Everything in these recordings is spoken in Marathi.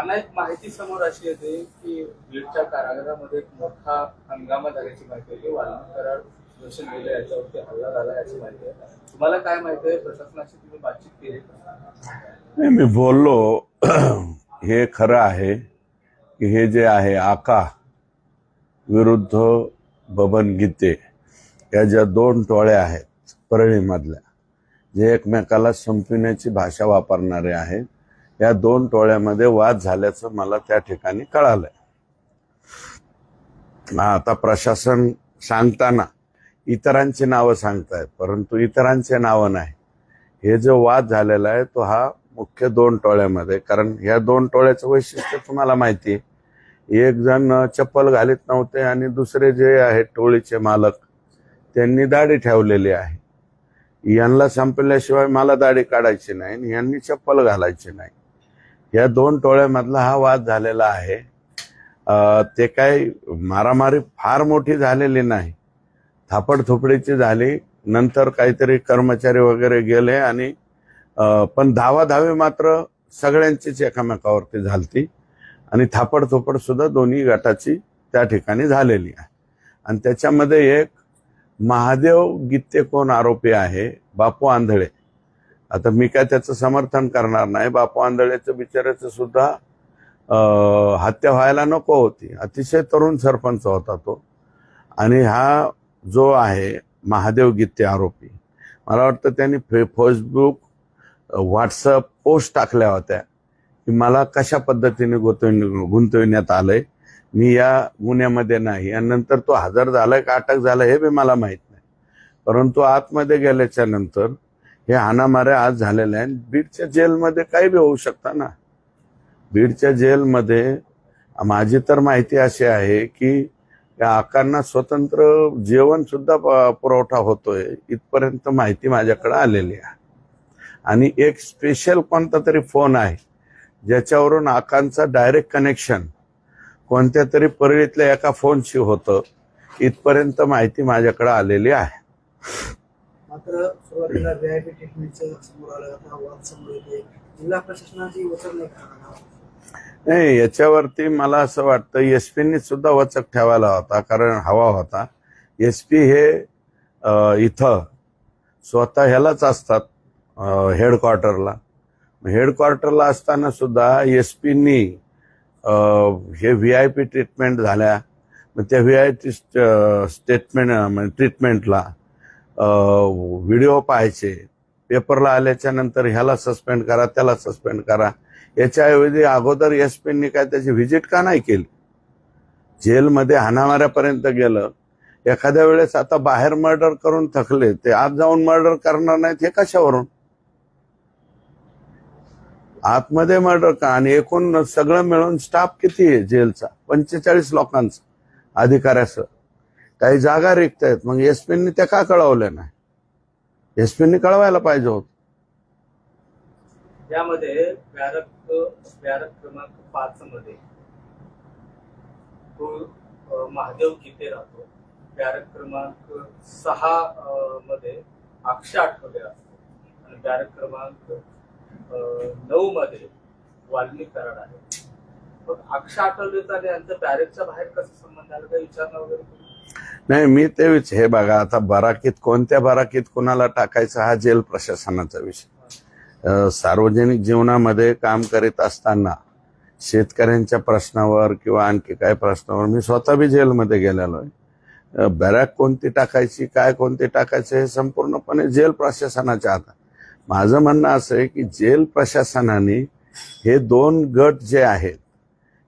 अनेक माहिती समोर अशी येते की बीडच्या कारागृहामध्ये एक मोठा हंगामा झाल्याची माहिती आहे. की वाल्मिक कराड सोशल मीडिया याच्यावरती हल्ला झाला याची माहिती आहे. तुम्हाला काय माहिती आहे? प्रशासनाशी तुम्ही बातचीत केली? नाही मी बोललो. हे खरं आहे की हे जे आहे आका विरुद्ध बबन गीते या ज्या दोन टोळ्या आहेत परळीमधल्या जे एकमेकाला संपविण्याची भाषा वापरणारे आहेत या दोन टोळ्यामध्ये वाद झाल्याचं मला त्या ठिकाणी कळालंय. आता प्रशासन सांगताना इतरांची नावं सांगतायत परंतु इतरांचे नावं नाही. हे जो वाद झालेला आहे तो हा मुख्य दोन टोळ्यामध्ये कारण ह्या दोन टोळ्याचं वैशिष्ट्य तुम्हाला माहिती आहे. एक जण चप्पल घालीत नव्हते आणि दुसरे जे आहेत टोळीचे मालक त्यांनी दाढी ठेवलेली आहे. यांना संपल्याशिवाय मला दाढी काढायची नाही आणि यांनी चप्पल घालायची नाही. या दोन टोळ्यामधला हा वाद झालेला आहे. ते काय मारामारी फार मोठी झालेली नाही. थापडथोपडीची झाली. नंतर काहीतरी कर्मचारी वगैरे गेले आणि पण धावाधावी मात्र सगळ्यांचीच एकामेकावरती झालती. आणि थापडथोपड सुद्धा दोन्ही गटाची त्या ठिकाणी झालेली आहे. आणि त्याच्यामध्ये एक महादेव गित्ते कोण आरोपी आहे बापू आंधळे. आता मी काय त्याचं समर्थन करणार नाही. बापू आंधळेचं बिचाराचं सुद्धा हत्या व्हायला नको होती. अतिशय तरुण सरपंच होता तो. आणि हा जो आहे महादेव गीते आरोपी मला वाटतं त्यांनी फे फेसबुक व्हॉट्सअप पोस्ट टाकल्या होत्या की मला कशा पद्धतीने गुंतवण गुंतविण्यात आलंय. मी या गुन्ह्यामध्ये नाही. आणि नंतर तो हजर झालाय का अटक झालाय हे बी मला माहीत नाही. परंतु आतमध्ये गेल्याच्यानंतर हे हाणामाऱ्या आज झालेल्या आहेत. बीडच्या जेलमध्ये काही बी होऊ शकता ना. बीडच्या जेलमध्ये माझी तर माहिती अशी आहे की या आकांना स्वतंत्र जेवण सुद्धा प- पुरवठा होतोय. इथपर्यंत माहिती माझ्याकडे आलेली आहे. आणि एक स्पेशल कोणता तरी फोन आहे ज्याच्यावरून आकांचा डायरेक्ट कनेक्शन कोणत्या तरी परळीतल्या एका फोनशी होतं. इथपर्यंत माहिती माझ्याकडे आलेली आहे. मात्र सुरुवातीला व्हीआयपी ट्रीटमेंटचं समोर आलं आता वाद समोर येते जिल्हा प्रशासनाची वचन नाही नाही याच्यावरती मला असं वाटतं एस पीनी सुद्धा वचक ठेवायला होता कारण हवा होता. एस पी हे इथं स्वतः ह्यालाच असतात हेडक्वार्टरला हेडक्वार्टरला असताना सुद्धा एस पीनी हे व्ही आय पी ट्रीटमेंट झाल्या. मग त्या व्ही आय टी स्टेटमेंट ट्रीटमेंटला व्हिडिओ पाहायचे पेपरला आल्याच्यानंतर ह्याला सस्पेंड करा त्याला सस्पेंड करा. याच्याऐवजी अगोदर एस पीनी काय त्याची व्हिजिट का नाही केली? जेलमध्ये हाणामाऱ्यापर्यंत गेलं. एखाद्या वेळेस आता बाहेर मर्डर करून थकले ते आत जाऊन मर्डर करणार नाहीत हे कशावरून? आतमध्ये मर्डर का? आणि एकूण सगळं मिळून स्टाफ किती आहे जेलचा? पंचेचाळीस लोकांचा अधिकाऱ्याचं काही जागा रिक्त आहेत मग एस त्या का कळवल्या नाही? एस कळवायला पाहिजे होत. यामध्ये बॅरक क्रमांक पाच मध्ये तो महादेव गीते राहतो. पॅरक क्रमांक सहा मध्ये अक्षय आठवले असतो. आणि बॅरक क्रमांक नऊ मध्ये वाल्मिक कराड आहे. मग अक्षय आठवले तर यांचं बॅरेकच्या बाहेर कसं संबंध आला काही विचारणा वगैरे नाही मी ते विच हे बघा आता बराकीत कोणत्या बराकीत कुणाला टाकायचा हा जेल प्रशासनाचा विषय. सार्वजनिक जीवनामध्ये काम करीत असताना शेतकऱ्यांच्या प्रश्नावर किंवा आणखी काय प्रश्नावर मी स्वतः बी जेलमध्ये गेलेलो आहे. बॅरॅक कोणती टाकायची काय कोणती टाकायचं हे संपूर्णपणे जेल प्रशासनाच्या हातात. माझं म्हणणं असं आहे की जेल प्रशासनाने हे दोन गट जे आहेत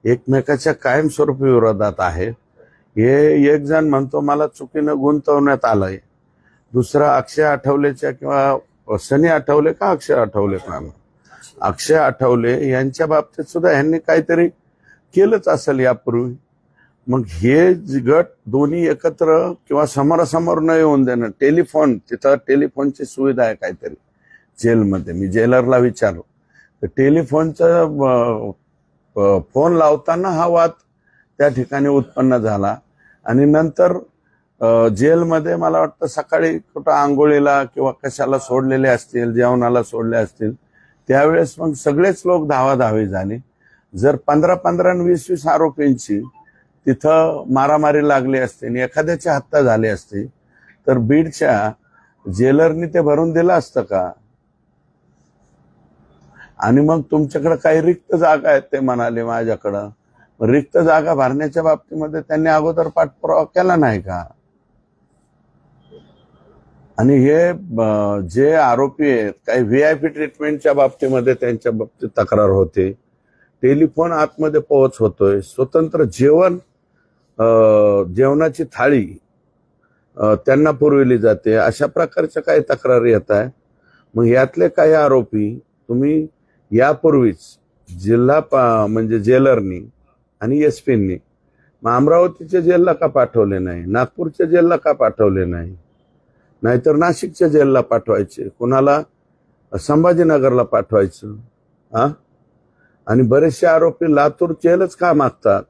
एकमेकाच्या कायमस्वरूपी विरोधात आहेत हे एक जण म्हणतो मला चुकीनं गुंतवण्यात आलंय. दुसरा अक्षय आठवलेच्या किंवा सनी आठवले का अक्षय आठवले का? अक्षय आठवले यांच्या बाबतीत सुद्धा ह्यांनी काहीतरी केलंच असेल यापूर्वी. मग हे गट दोन्ही एकत्र किंवा समोरासमोर न येऊन देणं टेलिफोन तिथं टेलिफोनची सुविधा आहे काहीतरी जेलमध्ये. मी जेलरला विचारलो. तर टेलिफोनचं फोन लावताना हा वाद त्या ठिकाणी उत्पन्न झाला. आणि नंतर जेलमध्ये मला वाटतं सकाळी कुठं आंघोळीला किंवा कशाला सोडलेले असतील जेवणाला सोडले असतील त्यावेळेस मग सगळेच लोक धावाधावी झाले. जर पंधरा पंधरा आणि वीस वीस आरोपींची तिथं मारामारी लागली असते आणि एखाद्याची हत्या झाली असती तर बीडच्या जेलरनी ते भरून दिलं असतं का? आणि मग तुमच्याकडे काही रिक्त जागा आहेत ते म्हणाले माझ्याकडं. रिक्त जागा भरण्याच्या बाबतीमध्ये त्यांनी अगोदर पाठपुरावा केला नाही का? आणि हे जे आरोपी आहेत काही व्ही आय पी ट्रीटमेंटच्या बाबतीमध्ये त्यांच्या बाबतीत तक्रार होते. टेलिफोन आतमध्ये पोहोच होतोय. स्वतंत्र जेवण जेवणाची थाळी त्यांना पुरविली जाते. अशा प्रकारच्या काही तक्रारी येत आहे मग यातले काही आरोपी तुम्ही यापूर्वीच जिल्हा म्हणजे जेलरनी आणि एस पींनी मग अमरावतीच्या जेलला का पाठवले नाही? नागपूरच्या जेलला का पाठवले नाही? नाहीतर नाशिकच्या जेलला पाठवायचे. कुणाला? संभाजीनगरला पाठवायचं. हा आणि बरेचसे आरोपी लातूर जेलच का मागतात?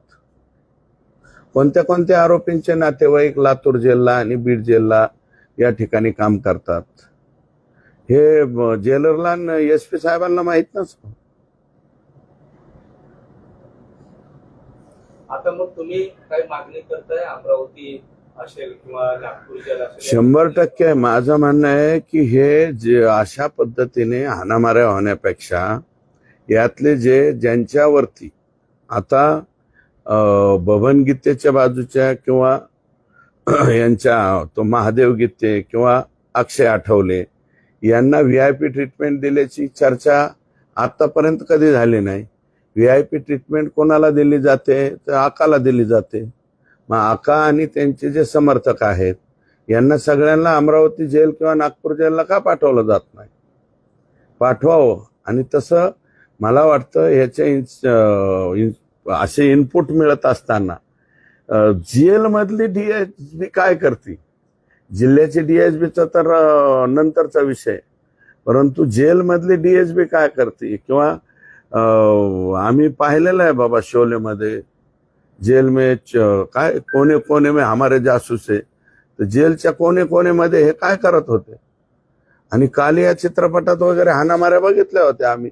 कोणत्या कोणत्या आरोपींचे नातेवाईक लातूर जेलला आणि बीड जेलला या ठिकाणी काम करतात? हे जेलरला एस पी साहेबांना माहीत नसतं. आता मग तुम्ही काही मागणी करताय अमरावती असेल किंवा नागपूर शंभर टक्के माझं म्हणणं आहे की हे जे अशा पद्धतीने हाणामाऱ्या होण्यापेक्षा यातले जे ज्यांच्यावरती आता अं, गीतेच्या बाजूच्या किंवा यांच्या तो महादेव गीते किंवा अक्षय आठवले यांना व्ही आय पी ट्रीटमेंट दिल्याची चर्चा आतापर्यंत कधी झाली नाही. व्ही आय पी ट्रीटमेंट कोणाला दिली जाते तर आकाला दिली जाते. मग आका आणि त्यांचे जे समर्थक आहेत यांना सगळ्यांना अमरावती जेल किंवा नागपूर जेलला का पाठवलं जात नाही? पाठवावं. आणि तसं मला वाटतं ह्याचे इन्स- असे इनपुट मिळत असताना जेलमधली बी काय करते? जिल्ह्याची डी एच बीचा तर नंतरचा विषय. परंतु जेलमधली बी काय करते? किंवा आम्ही पाहिलेलं आहे बाबा शोलेमध्ये. जेल में काय कोने कोने में हमारे जासूस आहे तर जेलच्या कोने कोनेमध्ये हे काय करत होते? आणि काल या चित्रपटात वगैरे हाणामाऱ्या बघितल्या होत्या आम्ही.